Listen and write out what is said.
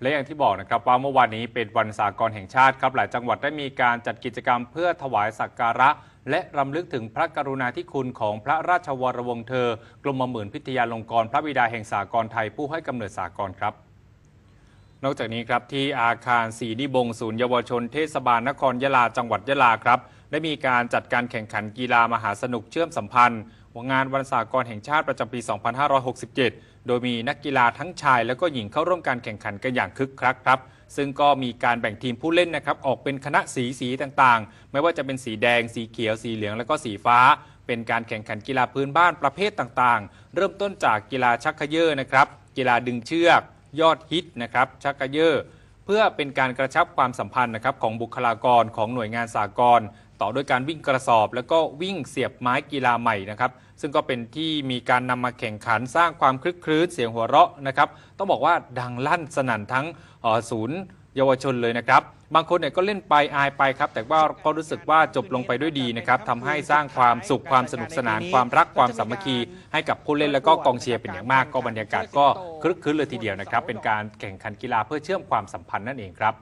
และอย่างที่บอกนะครับว่าเมื่อวานนี้เป็นวันสากลแห่งชาติครับหลายจังหวัดได้มีการจัดกิจกรรมเพื่อถวายสักการะ และรำลึกถึงพระกรุณาธิคุณของพระราชวรวงศ์เธอ กรมหมื่นพิทยาลงกรณ์พระบิดาแห่งสากลไทยผู้ให้กำเนิดสากลครับ นอกจากนี้ครับที่อาคารสีนิบงศูนย์เยาวชนเทศบาลนครยะลาจังหวัดยะลาครับได้มีการจัดการแข่งขันกีฬามหาสนุกเชื่อมสัมพันธ์งานวันสากลแห่งชาติประจำปี 2567 โดยมีนักกีฬาทั้งชายและก็หญิงเข้าร่วมการแข่งขันกันอย่างคึกคักครับ ซึ่งก็มีการแบ่งทีมผู้เล่นนะครับออกเป็นคณะสีสีต่างๆ ไม่ว่าจะเป็นสีแดง สีเขียว สีเหลืองและก็สีฟ้า เป็นการแข่งขันกีฬาพื้นบ้านประเภทต่างๆ เริ่มต้นจากกีฬาชักเขยอนะครับ กีฬาดึงเชือก ยอดฮิตนะครับชักเขยอเพื่อเป็นการกระชับความสัมพันธ์นะครับของบุคลากรของหน่วยงานสากล ต่อด้วยการวิ่งกระสอบ แล้วก็วิ่งเสียบไม้กีฬาใหม่นะครับ ซึ่งก็เป็นที่มีการนำมาแข่งขันสร้างความคลึกคลื้นเสียงหัวเราะนะครับ ต้องบอกว่าดังลั่นสนั่นทั้งศูนย์เยาวชนเลยนะครับ บางคนเนี่ยก็เล่นไปอายไปครับ แต่ว่าก็รู้สึกว่าจบลงไปด้วยดีนะครับทำให้สร้างความสุขความสนุกสนานความรักความสามัคคี ให้กับผู้เล่นและก็กองเชียร์เป็นอย่างมาก ก็บรรยากาศก็คลึกคลื้นเลยทีเดียวนะครับ เป็นการแข่งขันกีฬาเพื่อเชื่อมความสัมพันธ์นั่นเองครับ